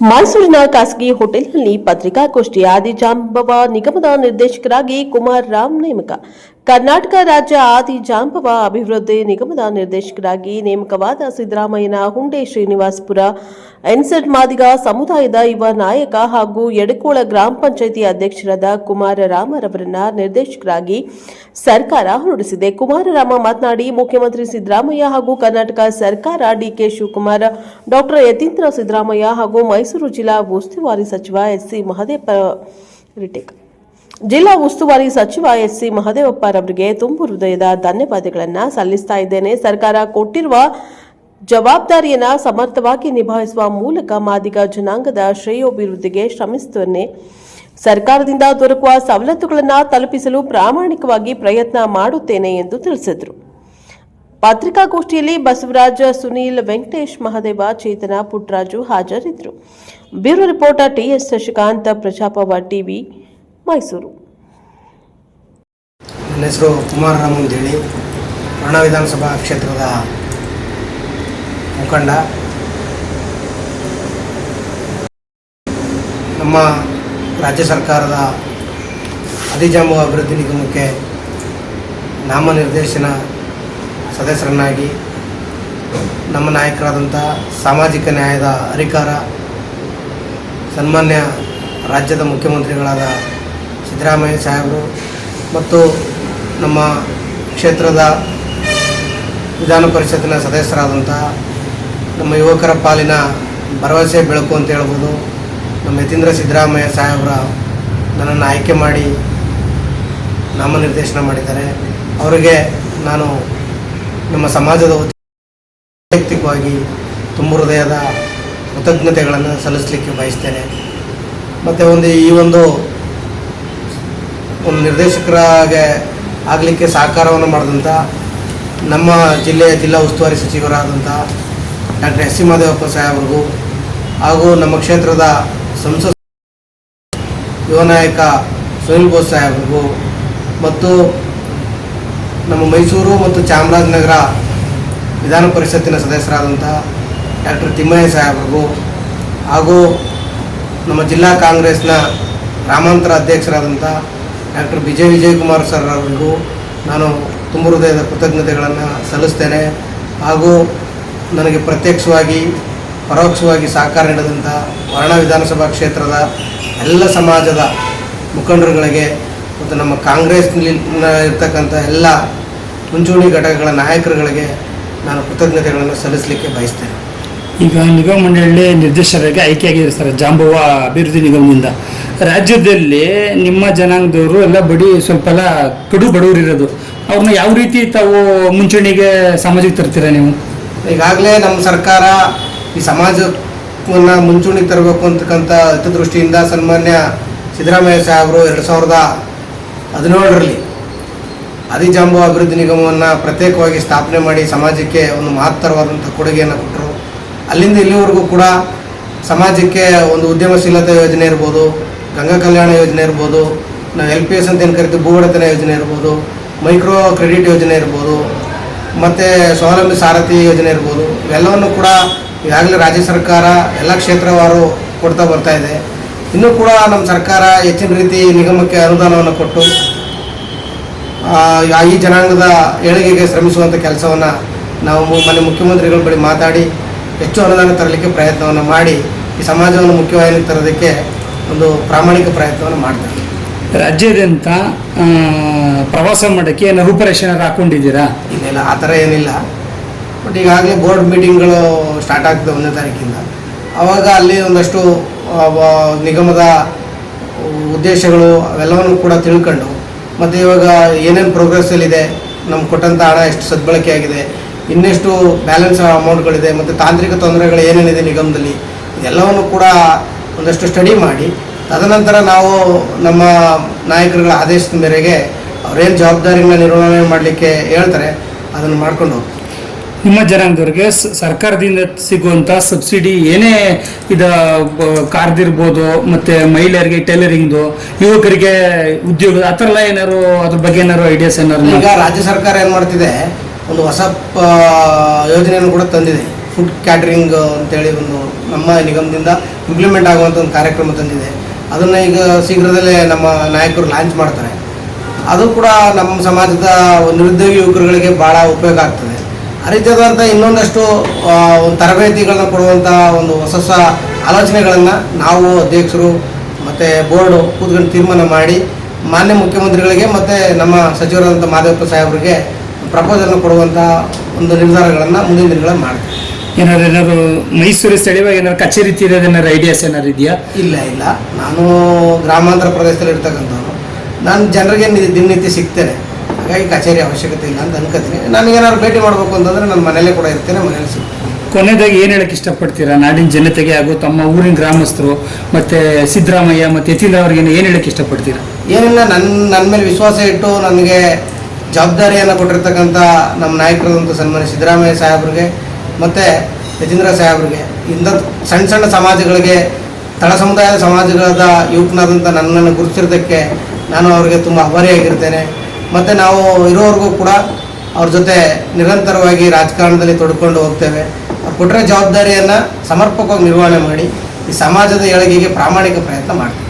ಮೈಸೂರಿನ ಖಾಸಗಿ ಹೋಟೆಲ್ನಲ್ಲಿ ಪತ್ರಿಕಾಗೋಷ್ಠಿ ಆದಿಜಾಂಬವ ನಿಗಮದ ನಿರ್ದೇಶಕರಾಗಿ ಕುಮಾರ್ ರಾಮ್ ನೇಮಕ. ಕರ್ನಾಟಕ ರಾಜ್ಯ ಆದಿ ಜಾಂಬವ ಅಭಿವೃದ್ಧಿ ನಿಗಮದ ನಿರ್ದೇಶಕರಾಗಿ ನೇಮಕವಾದ ಸಿದ್ದರಾಮಯ್ಯನ ಹುಂಡೆ ಶ್ರೀನಿವಾಸಪುರ, ಎನ್ಸೆಟ್ ಮಾದಿಗ ಸಮುದಾಯದ ಯುವ ನಾಯಕ ಹಾಗೂ ಎಡಕೋಳ ಗ್ರಾಮ ಪಂಚಾಯಿತಿ ಅಧ್ಯಕ್ಷರಾದ ಕುಮಾರರಾಮರವರನ್ನ ನಿರ್ದೇಶಕರಾಗಿ ಸರ್ಕಾರ ಹೊರಡಿಸಿದೆ. ಕುಮಾರರಾಮ ಮಾತನಾಡಿ, ಮುಖ್ಯಮಂತ್ರಿ ಸಿದ್ದರಾಮಯ್ಯ ಹಾಗೂ ಕರ್ನಾಟಕ ಸರ್ಕಾರ D K Shivakumar doctor Yathindra Siddaramaiah ಹಾಗೂ ಮೈಸೂರು ಜಿಲ್ಲಾ ಉಸ್ತುವಾರಿ ಸಚಿವ ಎಸ್ಸಿ ಮಹದೇವ ರಿಟೇಕ್. ಜಿಲ್ಲಾ ಉಸ್ತುವಾರಿ ಸಚಿವ ಎಸ್ಸಿ ಮಹದೇವಪ್ಪರವರಿಗೆ ತುಂಬು ಹೃದಯದ ಧನ್ಯವಾದಗಳನ್ನು ಸಲ್ಲಿಸ್ತಾ ಇದ್ದೇನೆ. ಸರ್ಕಾರ ಕೊಟ್ಟಿರುವ ಜವಾಬ್ದಾರಿಯನ್ನು ಸಮರ್ಥವಾಗಿ ನಿಭಾಯಿಸುವ ಮೂಲಕ ಮಾದಿಗ ಜನಾಂಗದ ಶ್ರೇಯೋಭಿವೃದ್ಧಿಗೆ ಶ್ರಮಿಸುತ್ತೇನೆ. ಸರ್ಕಾರದಿಂದ ದೊರಕುವ ಸವಲತ್ತುಗಳನ್ನು ತಲುಪಿಸಲು ಪ್ರಾಮಾಣಿಕವಾಗಿ ಪ್ರಯತ್ನ ಮಾಡುತ್ತೇನೆ ಎಂದು ತಿಳಿಸಿದರು. ಪತ್ರಿಕಾಗೋಷ್ಠಿಯಲ್ಲಿ ಬಸವರಾಜ ಸುನೀಲ್ ವೆಂಕಟೇಶ್ ಮಹದೇವ, ಚೇತನ ಪುಟ್ಟರಾಜು ಹಾಜರಿದ್ದರು. Bureau reporter T S Shashikanth ಪ್ರಜಾಪವ TV Mysuru. ನನ್ನ ಹೆಸರು ಕುಮಾರ್ ರಾಮ್ ಅಂತೇಳಿ. ವರ್ಣ ವಿಧಾನಸಭಾ ಕ್ಷೇತ್ರದ ಮುಖಂಡ. ನಮ್ಮ ರಾಜ್ಯ ಸರ್ಕಾರದ ಆದಿಜಾಂಬು ಅಭಿವೃದ್ಧಿ ನಿಗಮಕ್ಕೆ ನಾಮನಿರ್ದೇಶನ ಸದಸ್ಯರನ್ನಾಗಿ, ನಮ್ಮ ನಾಯಕರಾದಂಥ ಸಾಮಾಜಿಕ ನ್ಯಾಯದ ಅಧಿಕಾರ, ಸನ್ಮಾನ್ಯ ರಾಜ್ಯದ ಮುಖ್ಯಮಂತ್ರಿಗಳಾದ ಸಿದ್ದರಾಮಯ್ಯ ಸಾಹೇಬರು ಮತ್ತು ನಮ್ಮ ಕ್ಷೇತ್ರದ ವಿಧಾನ ಪರಿಷತ್ತಿನ ಸದಸ್ಯರಾದಂಥ ನಮ್ಮ ಯುವಕರ ಪಾಲಿನ ಭರವಸೆ ಬೆಳಕು ಅಂತ ಹೇಳ್ಬೋದು. ನಮ್ಮ ಯತೀಂದ್ರ ಸಿದ್ದರಾಮಯ್ಯ ಸಾಹೇಬರ ನನ್ನನ್ನು ಆಯ್ಕೆ ಮಾಡಿ ನಾಮನಿರ್ದೇಶನ ಮಾಡಿದ್ದಾರೆ. ಅವರಿಗೆ ನಾನು ನಮ್ಮ ಸಮಾಜದ ವೈಯಕ್ತಿಕವಾಗಿ ತುಂಬ ಹೃದಯದ ಕೃತಜ್ಞತೆಗಳನ್ನು ಸಲ್ಲಿಸಲಿಕ್ಕೆ ಬಯಸ್ತೇನೆ. ಮತ್ತು ಒಂದು ಈ ಒಂದು ಒಂದು ನಿರ್ದೇಶಕರಾಗೆ ಆಗಲಿಕ್ಕೆ ಸಹಕಾರವನ್ನು ಮಾಡಿದಂಥ ನಮ್ಮ ಜಿಲ್ಲೆಯ ಜಿಲ್ಲಾ ಉಸ್ತುವಾರಿ ಸಚಿವರಾದಂಥ ಡಾಕ್ಟರ್ ಎಸ್ ಸಿ ಮಾದೇವಪ್ಪ ಸಾಹೇಬ್ರಿಗೂ ಹಾಗೂ ನಮ್ಮ ಕ್ಷೇತ್ರದ ಸಂಸತ್ ಯುವ ನಾಯಕ ಸುನಿಲ್ ಬೋಸ್ ಸಾಹೇಬ್ರಿಗೂ ಮತ್ತು ನಮ್ಮ ಮೈಸೂರು ಮತ್ತು ಚಾಮರಾಜನಗರ ವಿಧಾನ ಪರಿಷತ್ತಿನ ಸದಸ್ಯರಾದಂಥ ಡಾಕ್ಟರ್ ತಿಮ್ಮಯ್ಯ ಸಾಹೇಬ್ರಿಗೂ ಹಾಗೂ ನಮ್ಮ ಜಿಲ್ಲಾ ಕಾಂಗ್ರೆಸ್ನ ಗ್ರಾಮಾಂತರ ಅಧ್ಯಕ್ಷರಾದಂಥ ಡಾಕ್ಟರ್ ವಿಜಯ್ ವಿಜಯಕುಮಾರ್ ಸರ್ ಅವರಿಗೂ ನಾನು ತುಂಬ ಹೃದಯದ ಕೃತಜ್ಞತೆಗಳನ್ನು ಸಲ್ಲಿಸ್ತೇನೆ. ಹಾಗೂ ನನಗೆ ಪ್ರತ್ಯಕ್ಷವಾಗಿ, ಪರೋಕ್ಷವಾಗಿ ಸಹಕಾರ ನೀಡಿದಂಥ ವರ್ಣ ವಿಧಾನಸಭಾ ಕ್ಷೇತ್ರದ ಎಲ್ಲ ಸಮಾಜದ ಮುಖಂಡರುಗಳಿಗೆ ಮತ್ತು ನಮ್ಮ ಕಾಂಗ್ರೆಸ್ನಲ್ಲಿ ಇರ್ತಕ್ಕಂಥ ಎಲ್ಲ ಮುಂಚೂಣಿ ಘಟಕಗಳ ನಾಯಕರುಗಳಿಗೆ ನಾನು ಕೃತಜ್ಞತೆಗಳನ್ನು ಸಲ್ಲಿಸಲಿಕ್ಕೆ ಬಯಸ್ತೇನೆ. ಈಗ ನಿಗಮ ಮಂಡಳಿ ನಿರ್ದೇಶಕರಾಗಿ ಆಯ್ಕೆಯಾಗಿದ್ದಾರೆ ಸರ್ ಜಾಂಬವ ಅಭಿವೃದ್ಧಿ ನಿಗಮದಿಂದ. ರಾಜ್ಯದಲ್ಲಿ ನಿಮ್ಮ ಜನಾಂಗದವರು ಎಲ್ಲ ಬಡಿ ಸ್ವಲ್ಪ ಎಲ್ಲ ಕಡು ಬಡವರು ಇರೋದು ಅವ್ರನ್ನ ಯಾವ ರೀತಿ ತಾವು ಮುಂಚೂಣಿಗೆ ಸಮಾಜಕ್ಕೆ ತರ್ತೀರಾ ನೀವು? ಈಗಾಗಲೇ ನಮ್ಮ ಸರ್ಕಾರ ಈ ಸಮಾಜವನ್ನು ಮುಂಚೂಣಿಗೆ ತರಬೇಕು ಅಂತಕ್ಕಂಥ ಹಿತದೃಷ್ಟಿಯಿಂದ ಸನ್ಮಾನ್ಯ ಸಿದ್ದರಾಮಯ್ಯ ಸಾಹೇಬರು ಎರಡು ಸಾವಿರದ ಹದಿನೇಳರಲ್ಲಿ ಅದಿಜಾಂಬು ಅಭಿವೃದ್ಧಿ ನಿಗಮವನ್ನು ಪ್ರತ್ಯೇಕವಾಗಿ ಸ್ಥಾಪನೆ ಮಾಡಿ ಸಮಾಜಕ್ಕೆ ಒಂದು ಮಹತ್ತರವಾದಂಥ ಕೊಡುಗೆಯನ್ನು ಕೊಟ್ಟರು. ಅಲ್ಲಿಂದ ಇಲ್ಲಿವರೆಗೂ ಕೂಡ ಸಮಾಜಕ್ಕೆ ಒಂದು ಉದ್ಯಮಶೀಲತಾ ಯೋಜನೆ ಇರ್ಬೋದು ಗಂಗಾ ಕಲ್ಯಾಣ ಯೋಜನೆ ಇರ್ಬೋದು ನಾವು ಎಲ್ ಪಿ ಎಸ್ ಅಂತ ಏನು ಕರಿತೀವಿ ಭೂಗಡತನ ಯೋಜನೆ ಇರ್ಬೋದು ಮೈಕ್ರೋ ಕ್ರೆಡಿಟ್ ಯೋಜನೆ ಇರ್ಬೋದು, ಮತ್ತು ಸ್ವಾವಲಂಬಿ ಸಾರಥಿ ಯೋಜನೆ ಇರ್ಬೋದು, ಇವೆಲ್ಲವನ್ನು ಕೂಡ ಈಗಾಗಲೇ ರಾಜ್ಯ ಸರ್ಕಾರ ಎಲ್ಲ ಕ್ಷೇತ್ರವಾರು ಕೊಡ್ತಾ ಬರ್ತಾ ಇದೆ. ಇನ್ನೂ ಕೂಡ ನಮ್ಮ ಸರ್ಕಾರ ಹೆಚ್ಚಿನ ರೀತಿ ನಿಗಮಕ್ಕೆ ಅನುದಾನವನ್ನು ಕೊಟ್ಟು ಈ ಜನಾಂಗದ ಏಳಿಗೆಗೆ ಶ್ರಮಿಸುವಂಥ ಕೆಲಸವನ್ನು ನಾವು ಮನೆ ಮುಖ್ಯಮಂತ್ರಿಗಳ ಬಳಿ ಮಾತಾಡಿ, ಹೆಚ್ಚು ಅನುದಾನ ತರಲಿಕ್ಕೆ ಪ್ರಯತ್ನವನ್ನು ಮಾಡಿ, ಈ ಸಮಾಜವನ್ನು ಮುಖ್ಯವಾಹಿನಿಗೆ ತರೋದಕ್ಕೆ ಒಂದು ಪ್ರಾಮಾಣಿಕ ಪ್ರಯತ್ನವನ್ನು ಮಾಡ್ತಾರೆ. ರಾಜ್ಯಾದ್ಯಂತ ಪ್ರವಾಸ ಮಾಡೋಕ್ಕೆ ಏನು ರೂಪರೇಷೆ ಹಾಕೊಂಡಿದ್ದೀರಾ? ಇನ್ನೆಲ್ಲ ಆ ಥರ ಏನಿಲ್ಲ. ಬಟ್ ಈಗಾಗಲೇ ಬೋರ್ಡ್ ಮೀಟಿಂಗ್ಗಳು ಸ್ಟಾರ್ಟ್ ಆಗ್ತದೆ ಒಂದನೇ ತಾರೀಕಿಂದ. ಆವಾಗ ಅಲ್ಲಿ ಒಂದಷ್ಟು ನಿಗಮದ ಉದ್ದೇಶಗಳು ಅವೆಲ್ಲವನ್ನು ಕೂಡ ತಿಳ್ಕೊಂಡು ಮತ್ತು ಇವಾಗ ಏನೇನು ಪ್ರೋಗ್ರೆಸ್ಸಲ್ಲಿದೆ ನಮ್ಗೆ ಕೊಟ್ಟಂಥ ಹಣ ಎಷ್ಟು ಸದ್ಬಳಕೆ ಆಗಿದೆ ಇನ್ನೆಷ್ಟು ಬ್ಯಾಲೆನ್ಸ್ ಅಮೌಂಟ್ಗಳಿದೆ ಮತ್ತು ತಾಂತ್ರಿಕ ತೊಂದರೆಗಳು ಏನೇನಿದೆ ನಿಗಮದಲ್ಲಿ ಇದೆಲ್ಲವನ್ನು ಕೂಡ ಒಂದಷ್ಟು ಸ್ಟಡಿ ಮಾಡಿ ತದನಂತರ ನಾವು ನಮ್ಮ ನಾಯಕರುಗಳ ಆದೇಶದ ಮೇರೆಗೆ ಅವರೇನು ಜವಾಬ್ದಾರಿಗಳನ್ನ ನಿರ್ವಹಣೆ ಮಾಡಲಿಕ್ಕೆ ಹೇಳ್ತಾರೆ ಅದನ್ನು ಮಾಡ್ಕೊಂಡು ಹೋಗ್ತೀವಿ. ನಿಮ್ಮ ಜನಾಂಗದವ್ರಿಗೆ ಸರ್ಕಾರದಿಂದ ಸಿಗುವಂಥ ಸಬ್ಸಿಡಿ ಏನೇ ಇದ ಕಾರ್ದಿರ್ಬೋದು ಮತ್ತು ಮಹಿಳೆಯರಿಗೆ ಟೈಲರಿಂಗ್ದು ಯುವಕರಿಗೆ ಉದ್ಯೋಗ ಆ ಥರ ಎಲ್ಲ ಏನಾದ್ರು ಅದ್ರ ಬಗ್ಗೆ ಏನಾರು ಐಡಿಯಾಸ್ ಏನಾದ್ರು ಈಗ ರಾಜ್ಯ ಸರ್ಕಾರ ಏನು ಮಾಡ್ತಿದೆ ಒಂದು ಹೊಸ ಪ- ಯೋಜನೆಯನ್ನು ಕೂಡ ತಂದಿದೆ. ಫುಡ್ ಕ್ಯಾಟ್ರಿಂಗ್ ಅಂತೇಳಿ ಒಂದು ನಮ್ಮ ನಿಗಮದಿಂದ ಇಂಪ್ಲಿಮೆಂಟ್ ಆಗುವಂಥ ಒಂದು ಕಾರ್ಯಕ್ರಮ ತಂದಿದೆ. ಅದನ್ನು ಈಗ ಶೀಘ್ರದಲ್ಲೇ ನಮ್ಮ ನಾಯಕರು ಲಾಂಚ್ ಮಾಡ್ತಾರೆ. ಅದು ಕೂಡ ನಮ್ಮ ಸಮಾಜದ ನಿರುದ್ಯೋಗಿ ಯುವಕರುಗಳಿಗೆ ಭಾಳ ಉಪಯೋಗ ಆಗ್ತದೆ. ಆ ರೀತಿಯಾದಂಥ ಇನ್ನೊಂದಷ್ಟು ಒಂದು ತರಬೇತಿಗಳನ್ನ ಕೊಡುವಂಥ ಒಂದು ಹೊಸ ಹೊಸ ಆಲೋಚನೆಗಳನ್ನು ನಾವು ಅಧ್ಯಕ್ಷರು ಮತ್ತು ಬೋರ್ಡು ಕೂತ್ಕೊಂಡು ತೀರ್ಮಾನ ಮಾಡಿ, ಮಾನ್ಯ ಮುಖ್ಯಮಂತ್ರಿಗಳಿಗೆ ಮತ್ತು ನಮ್ಮ ಸಚಿವರಾದಂಥ ಮಾದೇವಪ್ಪ ಸಾಹೇಬರಿಗೆ ಪ್ರಪೋಸಲ್ನ ಕೊಡುವಂಥ ಒಂದು ನಿರ್ಧಾರಗಳನ್ನು ಮುಂದಿನ ದಿನಗಳಲ್ಲಿ ಮಾಡ್ತೀವಿ. ಏನಾದ್ರು ಏನಾದ್ರು ಮೈಸೂರು ಸ್ಥಳೀಯವಾಗಿ ಏನಾದ್ರು ಕಚೇರಿ ತೀರೋದು ಏನಾದ್ರು ಐಡಿಯಾಸ್ ಏನಾದ್ರು ಇದೆಯಾ? ಇಲ್ಲ ಇಲ್ಲ. ನಾನು ಗ್ರಾಮಾಂತರ ಪ್ರದೇಶದಲ್ಲಿ ಇರ್ತಕ್ಕಂಥವ್ರು ನಾನು ಜನರಿಗೆ ದಿನನಿತ್ಯ ಸಿಗ್ತೇನೆ. ಹಾಗಾಗಿ ಕಚೇರಿ ಅವಶ್ಯಕತೆ ಇಲ್ಲ ಅಂತ ಅನ್ಕೋತೀನಿ. ನನಗೇನಾದ್ರು ಭೇಟಿ ಮಾಡಬೇಕು ಅಂತಂದರೆ ನಾನು ಮನೆಯಲ್ಲೇ ಕೂಡ ಇರ್ತೇನೆ ಮನೇಲಿ ಸಿಗ್ತೇನೆ. ಕೊನೆಯದಾಗಿ ಏನು ಹೇಳಕ್ಕೆ ಇಷ್ಟಪಡ್ತೀರಾ? ನಾಡಿನ ಜನತೆಗೆ ಹಾಗೂ ತಮ್ಮ ಊರಿನ ಗ್ರಾಮಸ್ಥರು ಮತ್ತು ಸಿದ್ದರಾಮಯ್ಯ ಮತ್ತು ಯತೀಂದ್ರ ಅವ್ರಿಗೆ ಏನು ಹೇಳಕ್ಕೆ ಇಷ್ಟಪಡ್ತೀರಾ? ಏನಿಲ್ಲ ನನ್ನ ನನ್ನ ಮೇಲೆ ವಿಶ್ವಾಸ ಇಟ್ಟು ನನಗೆ ಜವಾಬ್ದಾರಿಯನ್ನು ಕೊಟ್ಟಿರ್ತಕ್ಕಂಥ ನಮ್ಮ ನಾಯಕರಾದಂಥ ಸನ್ಮಾನ್ಯ ಸಿದ್ದರಾಮಯ್ಯ ಸಾಹೇಬ್ರಿಗೆ ಮತ್ತು ಯತೀಂದ್ರ ಸಾಹೇಬ್ರಿಗೆ, ಇಂಥ ಸಣ್ಣ ಸಣ್ಣ ಸಮಾಜಗಳಿಗೆ, ತಳ ಸಮುದಾಯದ ಸಮಾಜಗಳಾದ ಯುವಕನಾದಂಥ ನನ್ನನ್ನು ಗುರುತಿಸಿರೋದಕ್ಕೆ ನಾನು ಅವರಿಗೆ ತುಂಬ ಅಭಾರಿಯಾಗಿರ್ತೇನೆ ಮತ್ತು ನಾವು ಇರೋವರೆಗೂ ಕೂಡ ಅವ್ರ ಜೊತೆ ನಿರಂತರವಾಗಿ ರಾಜಕಾರಣದಲ್ಲಿ ತೊಡ್ಕೊಂಡು ಹೋಗ್ತೇವೆ. ಕೊಟ್ಟರೆ ಜವಾಬ್ದಾರಿಯನ್ನು ಸಮರ್ಪಕವಾಗಿ ನಿರ್ವಹಣೆ ಮಾಡಿ, ಈ ಸಮಾಜದ ಏಳಿಗೆಗೆ ಪ್ರಾಮಾಣಿಕ ಪ್ರಯತ್ನ ಮಾಡ್ತೀವಿ.